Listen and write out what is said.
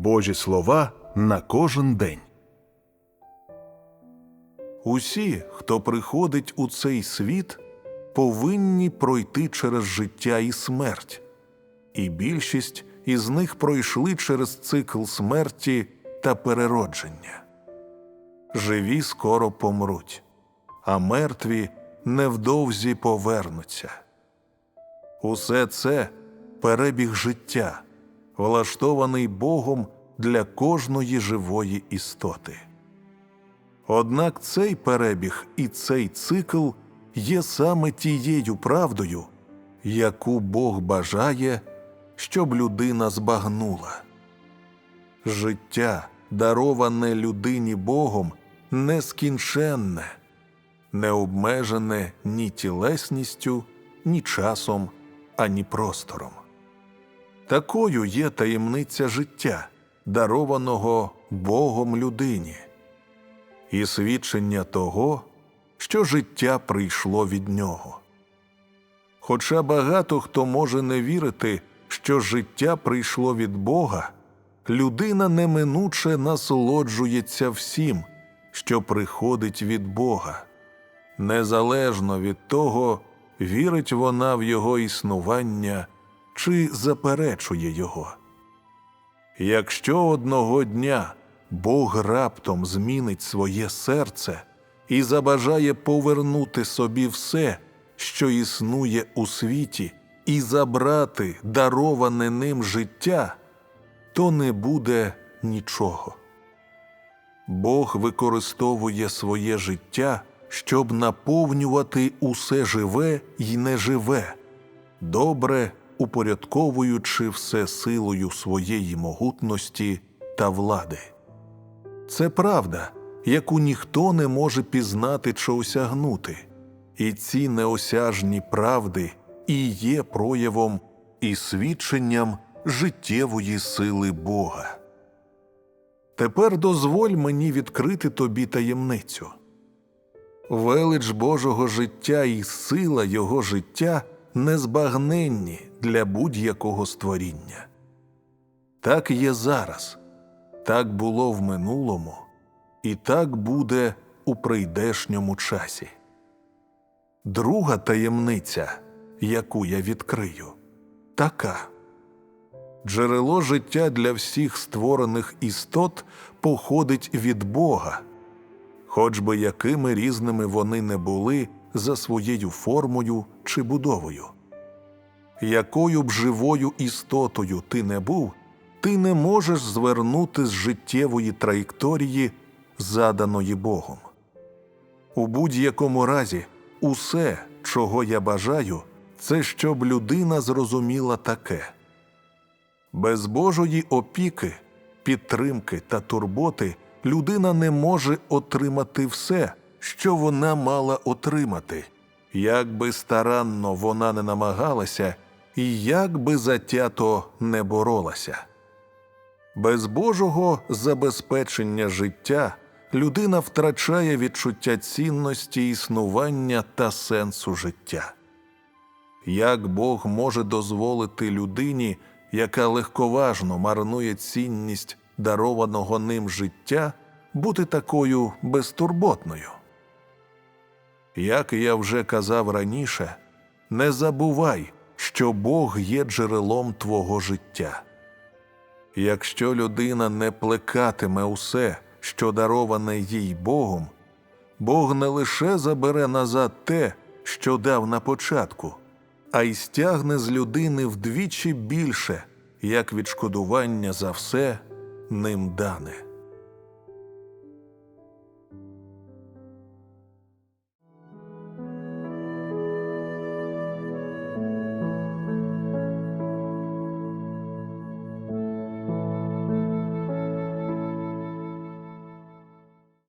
Божі слова на кожен день. Усі, хто приходить у цей світ, повинні пройти через життя і смерть, і більшість із них пройшли через цикл смерті та переродження. Живі скоро помруть, а мертві невдовзі повернуться. Усе це перебіг життя, влаштований Богом для кожної живої істоти. Однак цей перебіг і цей цикл є саме тією правдою, яку Бог бажає, щоб людина збагнула. Життя, дароване людині Богом, нескінченне, не обмежене ні тілесністю, ні часом, ані простором. Такою є таємниця життя, дарованого Богом людині, і свідчення того, що життя прийшло від нього. Хоча багато хто може не вірити, що життя прийшло від Бога, людина неминуче насолоджується всім, що приходить від Бога, незалежно від того, вірить вона в Його існування чи заперечує Його. Якщо одного дня Бог раптом змінить своє серце і забажає повернути собі все, що існує у світі, і забрати дароване ним життя, то не буде нічого. Бог використовує своє життя, щоб наповнювати усе живе й неживе, добре упорядковуючи все силою своєї могутності та влади. Це правда, яку ніхто не може пізнати чи осягнути, і ці неосяжні правди і є проявом і свідченням життєвої сили Бога. Тепер дозволь мені відкрити тобі таємницю. Велич Божого життя і сила Його життя незбагненні для будь-якого створіння. Так є зараз, так було в минулому, і так буде у прийдешньому часі. Друга таємниця, яку я відкрию, така. Джерело життя для всіх створених істот походить від Бога, хоч би якими різними вони не були за своєю формою чи будовою. Якою б живою істотою ти не був, ти не можеш звернути з життєвої траєкторії, заданої Богом. У будь-якому разі, усе, чого я бажаю, це щоб людина зрозуміла таке. Без Божої опіки, підтримки та турботи людина не може отримати все, що вона мала отримати, як би старанно вона не намагалася і як би затято не боролася. Без Божого забезпечення життя людина втрачає відчуття цінності існування та сенсу життя. Як Бог може дозволити людині, яка легковажно марнує цінність дарованого ним життя, бути такою безтурботною? Як я вже казав раніше, не забувай, що Бог є джерелом твого життя. Якщо людина не плекатиме усе, що дароване їй Богом, Бог не лише забере назад те, що дав на початку, а й стягне з людини вдвічі більше, як відшкодування за все ним дане.